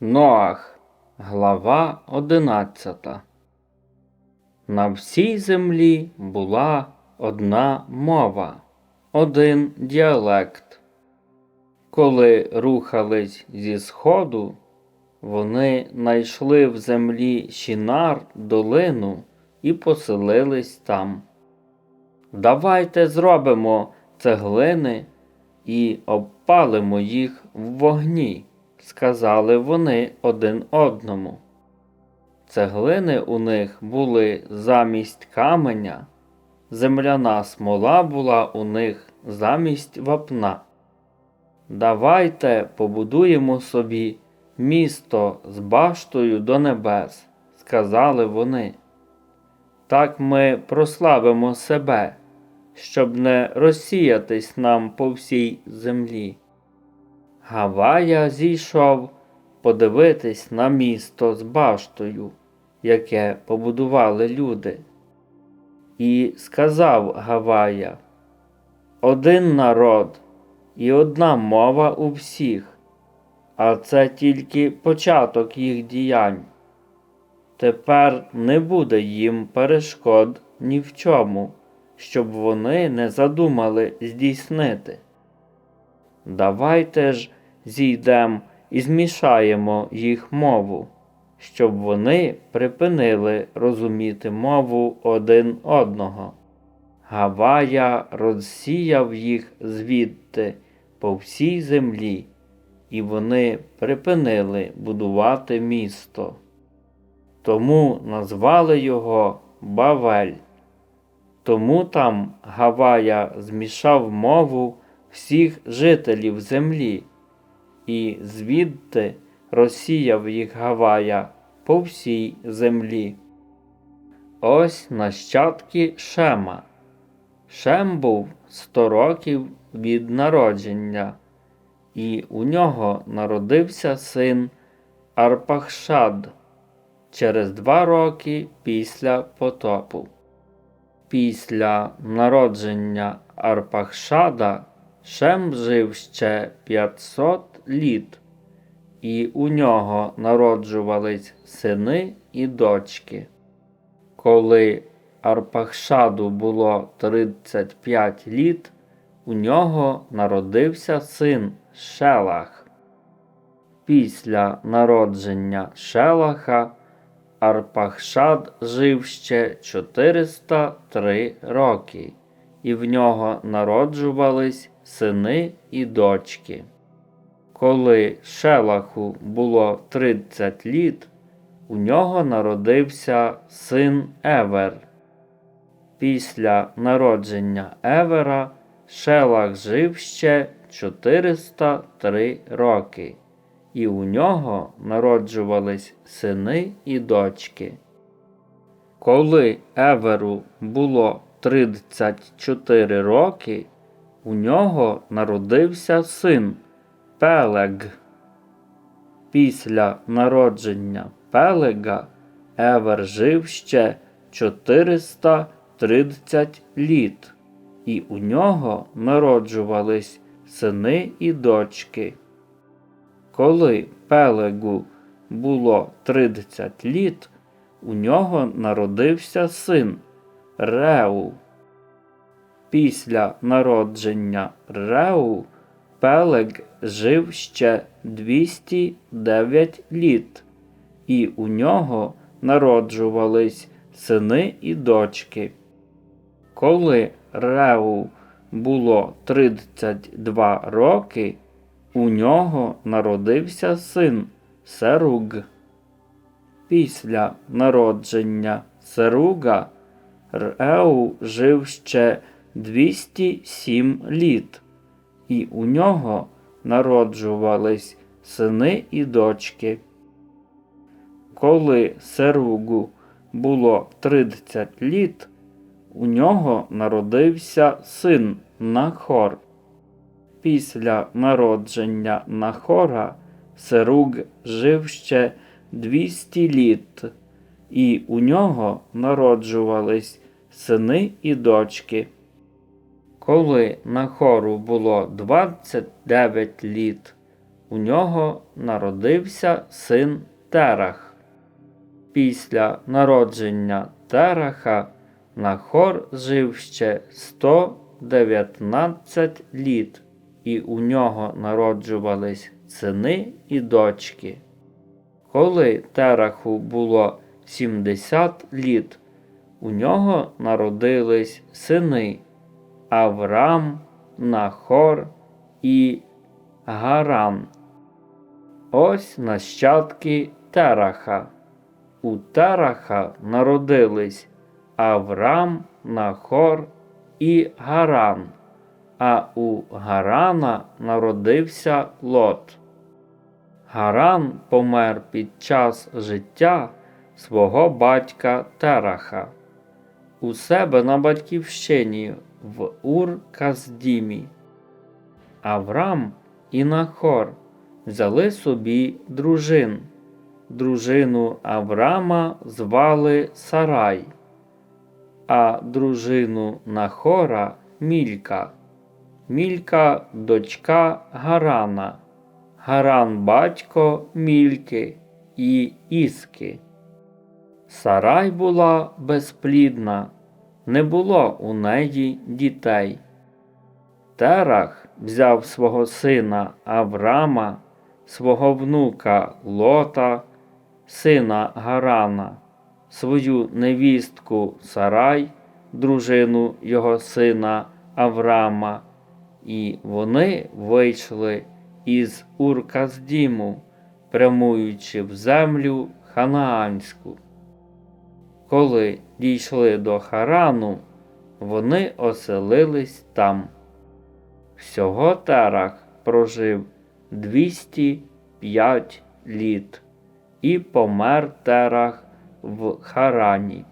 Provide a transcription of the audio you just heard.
Ноах, глава 11. На всій землі була одна мова, один діалект. Коли рухались зі сходу, вони найшли в землі Шінар долину і поселились там. Давайте зробимо цеглини і обпалимо їх в вогні, сказали вони один одному. Цеглини у них були замість каменя, земляна смола була у них замість вапна. Давайте побудуємо собі місто з баштою до небес, сказали вони. Так ми прославимо себе, щоб не розсіятись нам по всій землі. Гавая зійшов подивитись на місто з баштою, яке побудували люди. І сказав Гавая: Один народ і одна мова у всіх, а це тільки початок їх діянь. Тепер не буде їм перешкод ні в чому, щоб вони не задумали здійснити. Давайте ж зійдем і змішаємо їх мову, щоб вони припинили розуміти мову один одного. Гавая розсіяв їх звідти по всій землі, і вони припинили будувати місто. Тому назвали його Бавель. Тому там Гавая змішав мову всіх жителів землі, і звідти розсіяв їх Гавая по всій землі. Ось нащадки Шема. Шем був сто років від народження, і у нього народився син Арпахшад через два роки після потопу. Після народження Арпахшада Шем жив ще 500 літ, і у нього народжувались сини і дочки. Коли Арпахшаду було 35 літ, у нього народився син Шелах. Після народження Шелаха Арпахшад жив ще 403 роки, і в нього народжувались сини і дочки. Коли Шелаху було 30 літ, у нього народився син Евер. Після народження Евера Шелах жив ще 403 роки, і у нього народжувались сини і дочки. Коли Еверу було 34 роки, у нього народився син Пелег. Після народження Пелега Евер жив ще 430 літ, і у нього народжувались сини і дочки. Коли Пелегу було 30 літ, у нього народився син Реу. Після народження Реу Пелег жив ще 209 літ, і у нього народжувались сини і дочки. Коли Реу було 32 роки, у нього народився син Серуг. Після народження Серуга Реу жив ще 207 літ, і у нього народжувались сини і дочки. Коли Серугу було 30 літ, у нього народився син Нахор. Після народження Нахора Серуг жив ще 200 літ, і у нього народжувались сини і дочки. Коли Нахору було 29 літ, у нього народився син Терах. Після народження Тераха Нахор жив ще 119 літ, і у нього народжувались сини і дочки. Коли Тераху було 70 літ, у нього народились сини Аврам, Нахор і Гаран. Ось нащадки Тераха. У Тераха народились Аврам, Нахор і Гаран, а у Гарана народився Лот. Гаран помер під час життя свого батька Тераха у себе на батьківщині в Ур-Каздімі. Аврам і Нахор взяли собі дружин. Дружину Аврама звали Сарай, а дружину Нахора Мілька. Мілька дочка Гарана, Гаран батько Мільки і Іски. Сарай була безплідна, не було у неї дітей. Терах взяв свого сина Аврама, свого внука Лота, сина Гарана, свою невістку Сарай, дружину його сина Аврама, і вони вийшли із Урказдіму, прямуючи в землю Ханаанську. Коли дійшли до Харану, вони оселились там. Всього Терах прожив 205 літ і помер Терах в Харані.